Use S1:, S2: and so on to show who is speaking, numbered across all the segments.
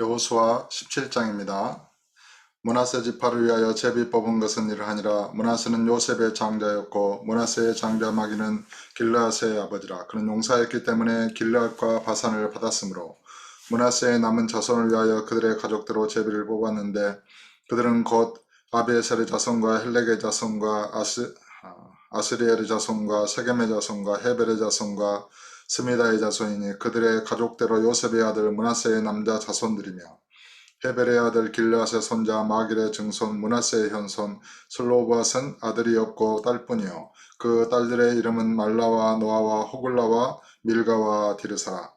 S1: 여호수아 17장입니다. 문하세 지파를 위하여 제비 뽑은 것은 이러하니라 문하세는 요셉의 장자였고 문하세의 장자 마기는 길르앗의 아버지라 그는 용사였기 때문에 길르앗과 바산을 받았으므로 문하세의 남은 자손을 위하여 그들의 가족대로 제비를 뽑았는데 그들은 곧 아비에셀의 자손과 헬렉의 자손과 아스, 아, 아스리엘의 자손과 세겜의 자손과 헤벨의 자손과 스미다의 자손이니 그들의 가족대로 요셉의 아들 문하세의 남자 자손들이며 헤벨의 아들 길르앗의 손자 마길의 증손 문하세의 현손 슬로바스는 아들이 없고 딸뿐이요. 그 딸들의 이름은 말라와 노아와 호글라와 밀가와 디르사라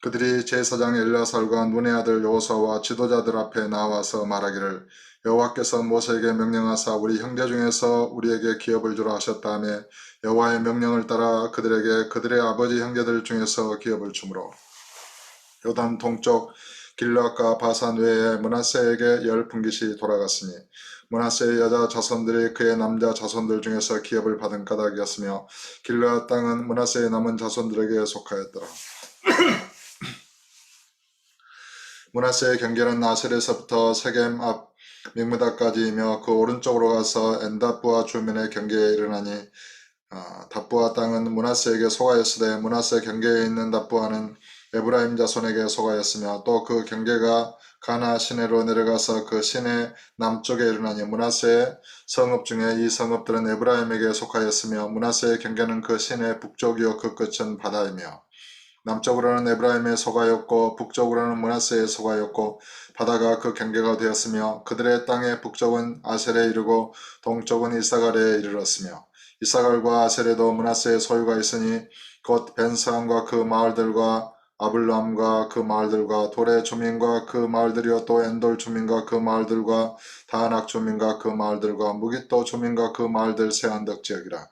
S1: 그들이 제사장 엘라살과 눈의 아들 요호사와 지도자들 앞에 나와서 말하기를 여호와께서 모세에게 명령하사 우리 형제 중에서 우리에게 기업을 주라 하셨다며 여호와의 명령을 따라 그들에게 그들의 아버지 형제들 중에서 기업을 주므로 요단 동쪽 길라과 바산 외에 문하세에게 열 분깃이 돌아갔으니 문하세의 여자 자손들이 그의 남자 자손들 중에서 기업을 받은 까닭이었으며 길라 땅은 문하세의 남은 자손들에게 속하였더라. 문하세의 경계는 나셀에서부터 세겜 앞 믹무다까지이며 그 오른쪽으로 가서 엔다부와 주민의 경계에 이르나니 아, 답부아 땅은 문하세에게 속하였으되 문하세 경계에 있는 답부아는 에브라임 자손에게 속하였으며 또 그 경계가 가나 시내로 내려가서 그 시내 남쪽에 이르나니 문하세의 성읍 중에 이 성읍들은 에브라임에게 속하였으며 문하세의 경계는 그 시내 북쪽이요 그 끝은 바다이며 남쪽으로는 에브라임에 속하였고 북쪽으로는 문하세에 속하였고 바다가 그 경계가 되었으며 그들의 땅의 북쪽은 아셀에 이르고 동쪽은 이사갈에 이르렀으며 이사갈과 아셀에도 문하세의 소유가 있으니 곧 벤사함과 그 마을들과 아블람과 그 마을들과 돌의 주민과 그 마을들이요 또 엔돌 주민과 그 마을들과 다낙 주민과 그 마을들과 무기또 주민과 그 마을들 세안덕 지역이라.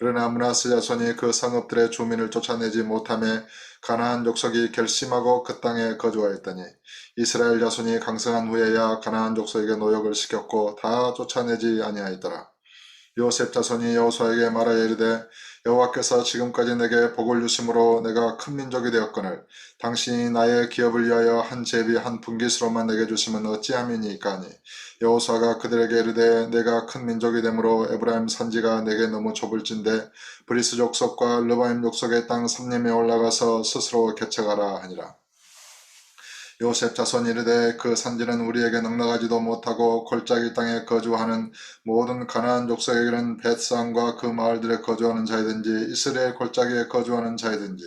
S1: 그러나 문하세 자손이 그 성읍들의 주민을 쫓아내지 못함에 가나안 족속이 결심하고 그 땅에 거주하였더니 이스라엘 자손이 강성한 후에야 가나안 족속에게 노역을 시켰고 다 쫓아내지 아니하였더라. 요셉 자손이 여호수아에게 말하여 이르되 여호와께서 지금까지 내게 복을 주심으로 내가 큰 민족이 되었거늘 당신이 나의 기업을 위하여 한 제비 한 분깃으로만 내게 주시면 어찌함이니까 하니? 여호수아가 그들에게 이르되 내가 큰 민족이 되므로 에브라임 산지가 내게 너무 좁을진데 브리스 족속과 르바임 족속의 땅 삼림에 올라가서 스스로 개척하라 하니라 요셉 자손 이르되 그 산지는 우리에게 넉넉하지도 못하고 골짜기 땅에 거주하는 모든 가나안 족속에게는 벳산과 그 마을들에 거주하는 자이든지 이스라엘 골짜기에 거주하는 자이든지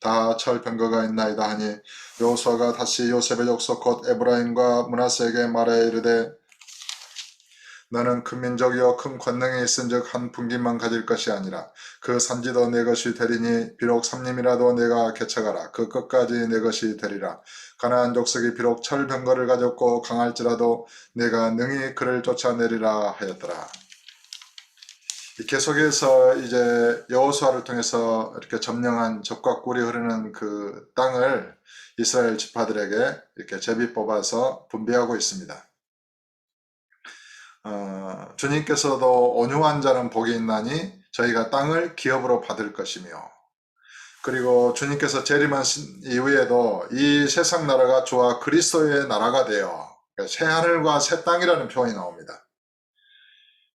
S1: 다 철병거가 있나이다 하니 요수아가 다시 요셉의 족속 곧 에브라임과 문하세에게 말해 이르되 너는 큰 민족이요 큰 권능이 있은즉 한 분기만 가질 것이 아니라 그 산지도 내 것이 되리니 비록 삼림이라도 내가 개척하라 그 끝까지 내 것이 되리라 가나안 족속이 비록 철병거를 가졌고 강할지라도 내가 능히 그를 쫓아내리라 하였더라. 이 계속해서 이제 여호수아를 통해서 이렇게 점령한 적과 꿀이 흐르는 그 땅을 이스라엘 지파들에게 이렇게 제비 뽑아서 분배하고 있습니다. 어, 주님께서도 온유한 자는 복이 있나니 저희가 땅을 기업으로 받을 것이며 그리고 주님께서 재림하신 이후에도 이 세상 나라가 주와 그리스도의 나라가 되어 그러니까 새 하늘과 새 땅이라는 표현이 나옵니다.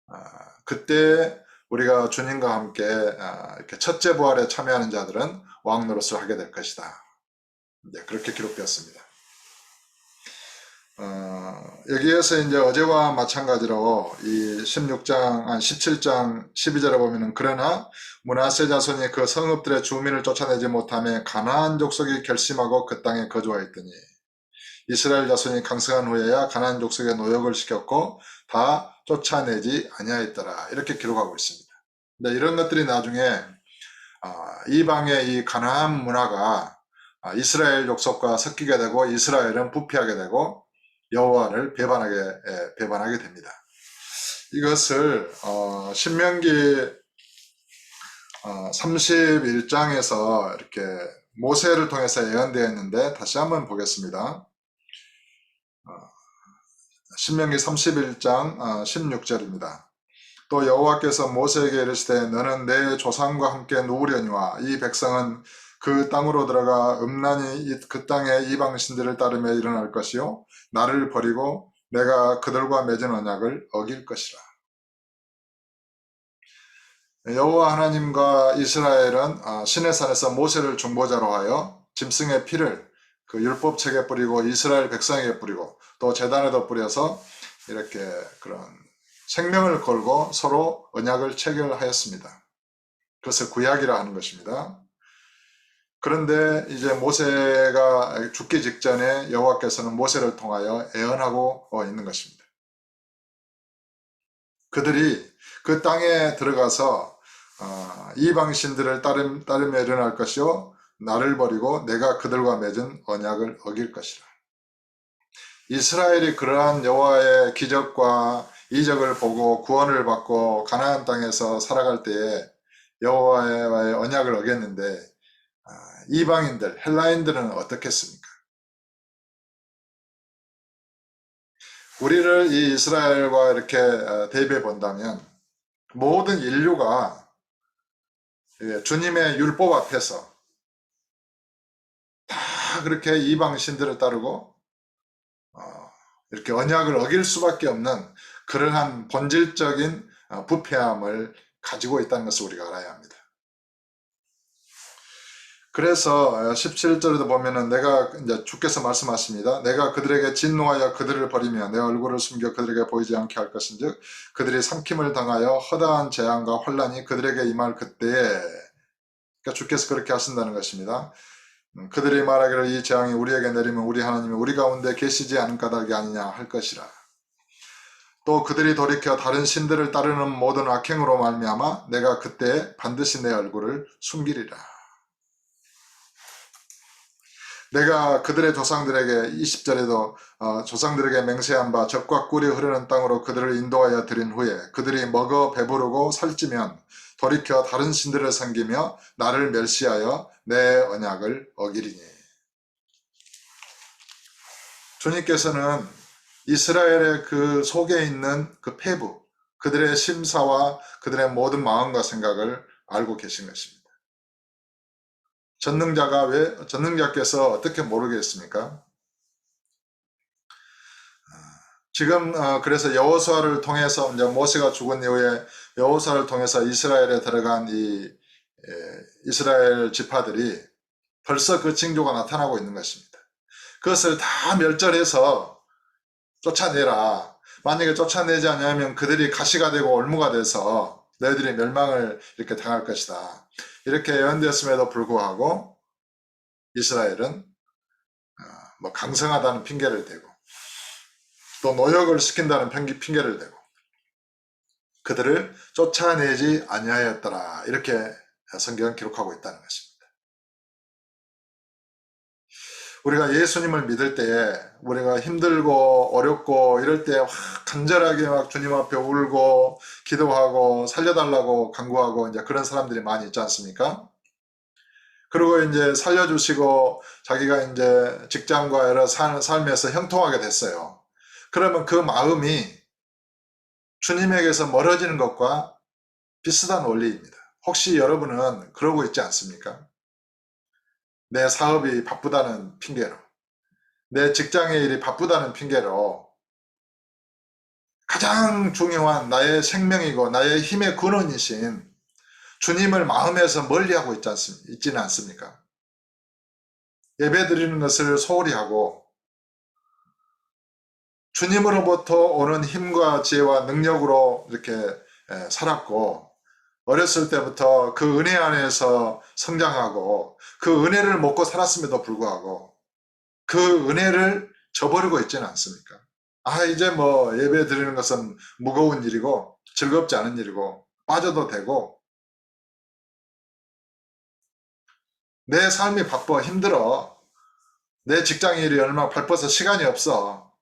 S1: 아, 그때 우리가 주님과 함께 아, 이렇게 첫째 부활에 참여하는 자들은 왕 노릇을 하게 될 것이다. 네, 그렇게 기록되었습니다. 어, 여기에서 이제 어제와 마찬가지로 이 16장, 아 17장 12절에 보면은 그러나 문하세 자손이 그 성읍들의 주민을 쫓아내지 못함에 가나안 족속이 결심하고 그 땅에 거주하였더니 이스라엘 자손이 강성한 후에야 가나안 족속에 노역을 시켰고 다 쫓아내지 아니하였더라 이렇게 기록하고 있습니다. 근데 이런 것들이 나중에 아, 이방의 이 가나안 문화가 아, 이스라엘 족속과 섞이게 되고 이스라엘은 부패하게 되고 여호와를 배반하게 예, 배반하게 됩니다. 이것을 어, 신명기 어, 31장에서 이렇게 모세를 통해서 예언되어 있는데 다시 한번 보겠습니다. 어, 신명기 31장 어, 16절입니다. 또 여호와께서 모세에게 이르시되 너는 내 조상과 함께 누우려니와 이 백성은 그 땅으로 들어가 음란히 이- 그 땅의 이방신들을 따르며 일어날 것이요 나를 버리고 내가 그들과 맺은 언약을 어길 것이라. 여호와 하나님과 이스라엘은 아, 시내산에서 모세를 중보자로 하여 짐승의 피를 그 율법책에 뿌리고 이스라엘 백성에게 뿌리고 또 제단에도 뿌려서 이렇게 그런 생명을 걸고 서로 언약을 체결하였습니다. 그것을 구약이라 하는 것입니다. 그런데 이제 모세가 죽기 직전에 여호와께서는 모세를 통하여 애언하고 어, 있는 것입니다. 그들이 그 땅에 들어가서 어, 이방 신들을 따름, 따르며 일어날 것이요 나를 버리고 내가 그들과 맺은 언약을 어길 것이라. 이스라엘이 그러한 여호와의 기적과 이적을 보고 구원을 받고 가나안 땅에서 살아갈 때에 여호와의 언약을 어겼는데 아, 이방인들 헬라인들은 어떻겠습니까? 우리를 이 이스라엘과 이렇게 어, 대비해 본다면 모든 인류가 예, 주님의 율법 앞에서 다 그렇게 이방 신들을 따르고 어, 이렇게 언약을 어길 수밖에 없는 그러한 본질적인 어, 부패함을 가지고 있다는 것을 우리가 알아야 합니다. 그래서 17절에도 보면은 내가 이제 주께서 말씀하십니다. 내가 그들에게 진노하여 그들을 버리며 내 얼굴을 숨겨 그들에게 보이지 않게 할 것인즉 그들이 삼킴을 당하여 허다한 재앙과 환란이 그들에게 임할 그때에 그러니까 주께서 그렇게 하신다는 것입니다. 음, 그들이 말하기를 이 재앙이 우리에게 내리면 우리 하나님이 우리 가운데 계시지 않은 까닭이 아니냐 할 것이라. 또 그들이 돌이켜 다른 신들을 따르는 모든 악행으로 말미암아 내가 그때 반드시 내 얼굴을 숨기리라. 내가 그들의 조상들에게 20절에도 어, 조상들에게 맹세한 바 적과 꿀이 흐르는 땅으로 그들을 인도하여 드린 후에 그들이 먹어 배부르고 살찌면 돌이켜 다른 신들을 섬기며 나를 멸시하여 내 언약을 어기리니 주님께서는 이스라엘의 그 속에 있는 그 폐부 그들의 심사와 그들의 모든 마음과 생각을 알고 계신 것입니다. 전능자가 왜 전능자께서 어떻게 모르겠습니까? 지금 어, 그래서 여호수아를 통해서 이제 모세가 죽은 이후에 여호수아를 통해서 이스라엘에 들어간 이 예, 이스라엘 지파들이 벌써 그 징조가 나타나고 있는 것입니다. 그것을 다 멸절해서 쫓아내라. 만약에 쫓아내지 않으면 그들이 가시가 되고 올무가 돼서 너희들이 멸망을 이렇게 당할 것이다. 이렇게 예언되었음에도 불구하고 이스라엘은 어, 뭐 강성하다는 핑계를 대고 또 노역을 시킨다는 핑계- 핑계를 대고 그들을 쫓아내지 아니하였더라 이렇게 성경은 기록하고 있다는 것입니다. 우리가 예수님을 믿을 때에 우리가 힘들고 어렵고 이럴 때확 간절하게 막 주님 앞에 울고 기도하고 살려달라고 간구하고 이제 그런 사람들이 많이 있지 않습니까? 그리고 이제 살려주시고 자기가 이제 직장과 여러 살, 삶에서 형통하게 됐어요. 그러면 그 마음이 주님에게서 멀어지는 것과 비슷한 원리입니다. 혹시 여러분은 그러고 있지 않습니까? 내 사업이 바쁘다는 핑계로, 내 직장의 일이 바쁘다는 핑계로 가장 중요한 나의 생명이고 나의 힘의 근원이신 주님을 마음에서 멀리하고 있지 않습니까? 있지는 않습니까? 예배 드리는 것을 소홀히 하고 주님으로부터 오는 힘과 지혜와 능력으로 이렇게 에, 살았고 어렸을 때부터 그 은혜 안에서 성장하고 그 은혜를 먹고 살았음에도 불구하고 그 은혜를 저버리고 있지는 않습니까? 아, 이제 뭐 예배 드리는 것은 무거운 일이고 즐겁지 않은 일이고 빠져도 되고 내 삶이 바빠 힘들어 내 직장 일이 얼마나 바빠서 시간이 없어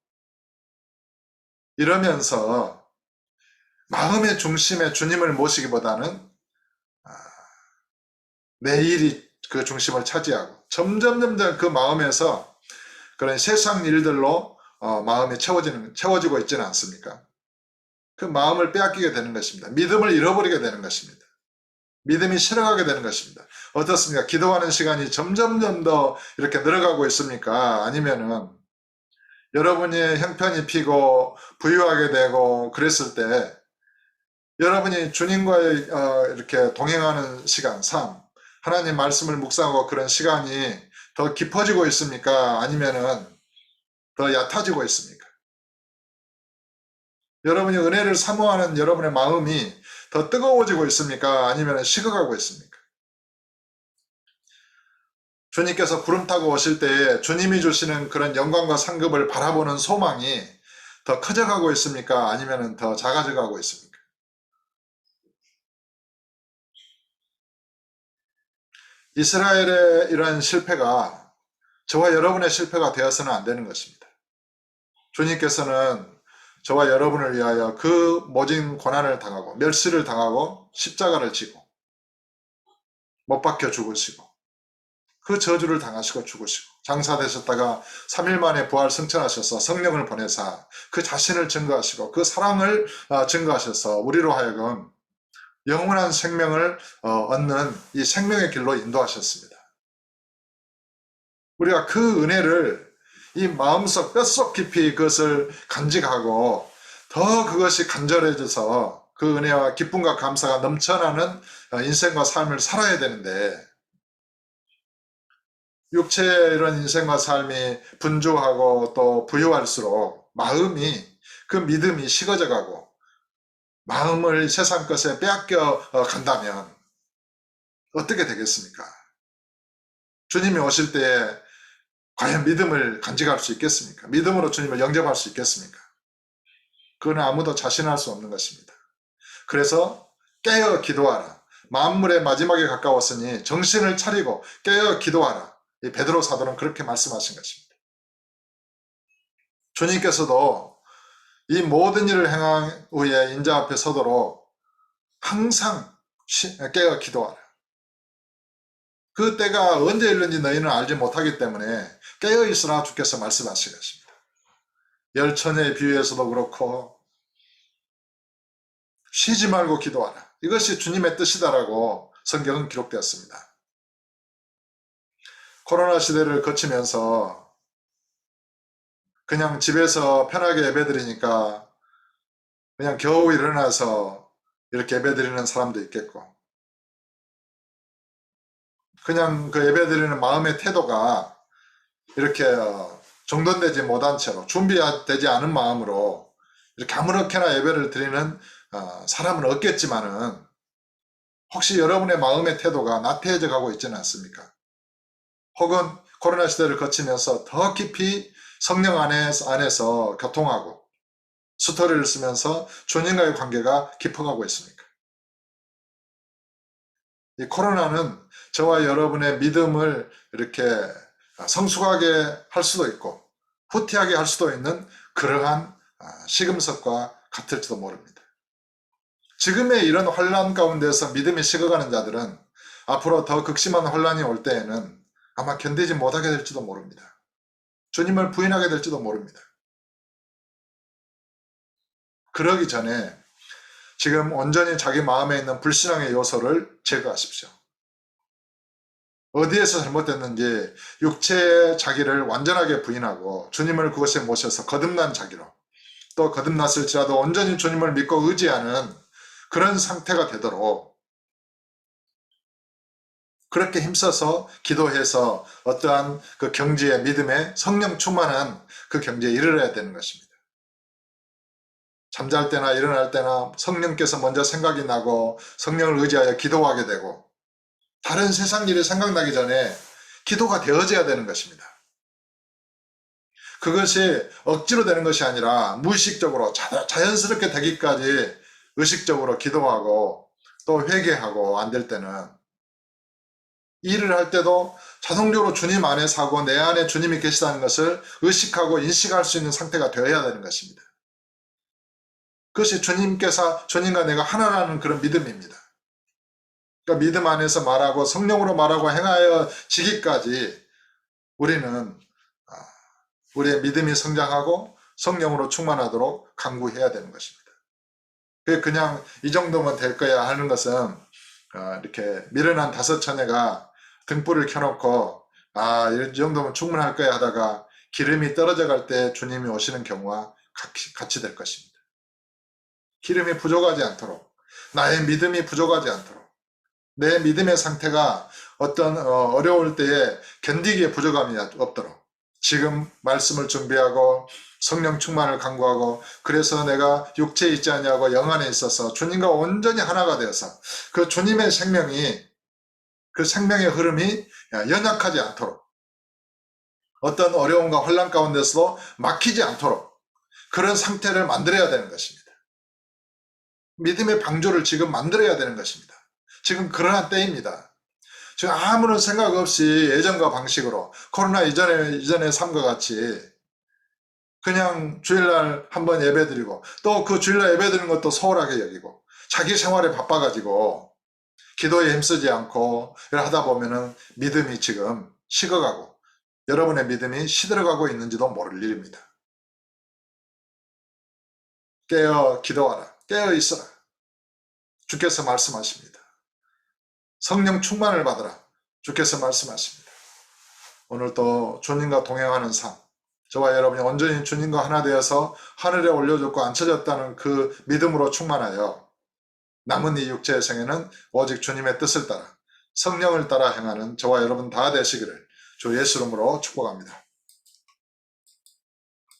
S1: 이러면서 마음의 중심에 주님을 모시기보다는 아, 내 일이 그 중심을 차지하고 점점 점점 그 마음에서 그런 세상 일들로 어, 마음이 채워지는 채워지고 있지는 않습니까? 그 마음을 빼앗기게 되는 것입니다. 믿음을 잃어버리게 되는 것입니다. 믿음이 실어가게 되는 것입니다. 어떻습니까? 기도하는 시간이 점점점 더 이렇게 늘어가고 있습니까? 아니면은 여러분이 형편이 피고 부유하게 되고 그랬을 때 여러분이 주님과의 어, 이렇게 동행하는 시간, 삶, 하나님 말씀을 묵상하고 그런 시간이 더 깊어지고 있습니까? 아니면은 더 얕아지고 있습니까? 여러분이 은혜를 사모하는 여러분의 마음이 더 뜨거워지고 있습니까? 아니면 식어가고 있습니까? 주님께서 구름 타고 오실 때에 주님이 주시는 그런 영광과 상급을 바라보는 소망이 더 커져가고 있습니까? 아니면 더 작아져가고 있습니까? 이스라엘의 이러한 실패가 저와 여러분의 실패가 되어서는 안 되는 것입니다. 주님께서는 저와 여러분을 위하여 그 모진 고난을 당하고 멸시를 당하고 십자가를 지고 못 박혀 죽으시고 그 저주를 당하시고 죽으시고 장사되셨다가 3일 만에 부활 승천하셔서 성령을 보내사 그 자신을 증거하시고 그 사랑을 어, 증거하셔서 우리로 하여금 영원한 생명을 어, 얻는 이 생명의 길로 인도하셨습니다. 우리가 그 은혜를 이 마음속 뼛속 깊이 그것을 간직하고 더 그것이 간절해져서 그 은혜와 기쁨과 감사가 넘쳐나는 어, 인생과 삶을 살아야 되는데 육체의 이런 인생과 삶이 분주하고 또 부유할수록 마음이 그 믿음이 식어져 가고 마음을 세상 것에 빼앗겨 어, 간다면 어떻게 되겠습니까? 주님이 오실 때에 과연 믿음을 간직할 수 있겠습니까? 믿음으로 주님을 영접할 수 있겠습니까? 그건 아무도 자신할 수 없는 것입니다. 그래서 깨어 기도하라. 만물의 마지막에 가까웠으니 정신을 차리고 깨어 기도하라. 이 베드로 사도는 그렇게 말씀하신 것입니다. 주님께서도 이 모든 일을 행한 후에 인자 앞에 서도록 항상 깨어 기도하라. 그 때가 언제 일는지 너희는 알지 못하기 때문에 깨어 있으라 주께서 말씀하신 것입니다. 열천의 비유에서도 그렇고 쉬지 말고 기도하라. 이것이 주님의 뜻이다라고 성경은 기록되었습니다. 코로나 시대를 거치면서 그냥 집에서 편하게 예배드리니까 그냥 겨우 일어나서 이렇게 예배드리는 사람도 있겠고 그냥 그 예배드리는 마음의 태도가 이렇게 어, 정돈되지 못한 채로 준비되지 않은 마음으로 이렇게 아무렇게나 예배를 드리는 어, 사람은 없겠지만은 혹시 여러분의 마음의 태도가 나태해져 가고 있지는 않습니까? 혹은 코로나 시대를 거치면서 더 깊이 성령 안에서, 안에서 교통하고 스토리를 쓰면서 주님과의 관계가 깊어가고 있습니까? 이 코로나는 저와 여러분의 믿음을 이렇게 성숙하게 할 수도 있고 후퇴하게 할 수도 있는 그러한 아, 시금석과 같을지도 모릅니다. 지금의 이런 혼란 가운데서 믿음이 식어가는 자들은 앞으로 더 극심한 혼란이 올 때에는 아마 견디지 못하게 될지도 모릅니다. 주님을 부인하게 될지도 모릅니다. 그러기 전에 지금 온전히 자기 마음에 있는 불신앙의 요소를 제거하십시오. 어디에서 잘못됐는지 육체의 자기를 완전하게 부인하고 주님을 그것에 모셔서 거듭난 자기로 또 거듭났을지라도 온전히 주님을 믿고 의지하는 그런 상태가 되도록 그렇게 힘써서 기도해서 어떠한 그 경지의 믿음에 성령 충만한 그 경지에 이르러야 되는 것입니다. 잠잘 때나 일어날 때나 성령께서 먼저 생각이 나고 성령을 의지하여 기도하게 되고 다른 세상 일이 생각나기 전에 기도가 되어져야 되는 것입니다. 그것이 억지로 되는 것이 아니라 무의식적으로 자연스럽게 되기까지 의식적으로 기도하고 또 회개하고 안 될 때는 일을 할 때도 자동적으로 주님 안에 사고 내 안에 주님이 계시다는 것을 의식하고 인식할 수 있는 상태가 되어야 되는 것입니다. 그것이 주님께서 주님과 내가 하나라는 그런 믿음입니다. 그러니까 믿음 안에서 말하고 성령으로 말하고 행하여 지기까지 우리는 아, 우리의 믿음이 성장하고 성령으로 충만하도록 강구해야 되는 것입니다. 그냥 이 정도면 될 거야 하는 것은 어, 이렇게 미련한 다섯 처녀가 등불을 켜놓고 아, 이 정도면 충분할 거야 하다가 기름이 떨어져 갈 때 주님이 오시는 경우와 같이, 같이 될 것입니다. 기름이 부족하지 않도록 나의 믿음이 부족하지 않도록 내 믿음의 상태가 어떤 어, 어려울 때에 견디기에 부족함이 없도록 지금 말씀을 준비하고 성령 충만을 강구하고 그래서 내가 육체에 있지 아니하고 영 안에 있어서 주님과 온전히 하나가 되어서 그 주님의 생명이 그 생명의 흐름이 연약하지 않도록 어떤 어려움과 혼란 가운데서도 막히지 않도록 그런 상태를 만들어야 되는 것입니다. 믿음의 방조를 지금 만들어야 되는 것입니다. 지금 그러한 때입니다. 지금 아무런 생각 없이 예전과 방식으로 코로나 이전에 이전의 삶과 같이 그냥 주일날 한번 예배 드리고 또 그 주일날 예배 드리는 것도 소홀하게 여기고 자기 생활에 바빠가지고 기도에 힘쓰지 않고 하다 보면은 믿음이 지금 식어가고 여러분의 믿음이 시들어가고 있는지도 모를 일입니다. 깨어 기도하라. 깨어 있어라. 주께서 말씀하십니다. 성령 충만을 받으라. 주께서 말씀하십니다. 오늘 또 주님과 동행하는 삶, 저와 여러분이 온전히 주님과 하나 되어서 하늘에 올려졌고 앉혀졌다는 그 믿음으로 충만하여 남은 이 육체의 생애는 오직 주님의 뜻을 따라 성령을 따라 행하는 저와 여러분 다 되시기를 주 예수 이름으로 축복합니다.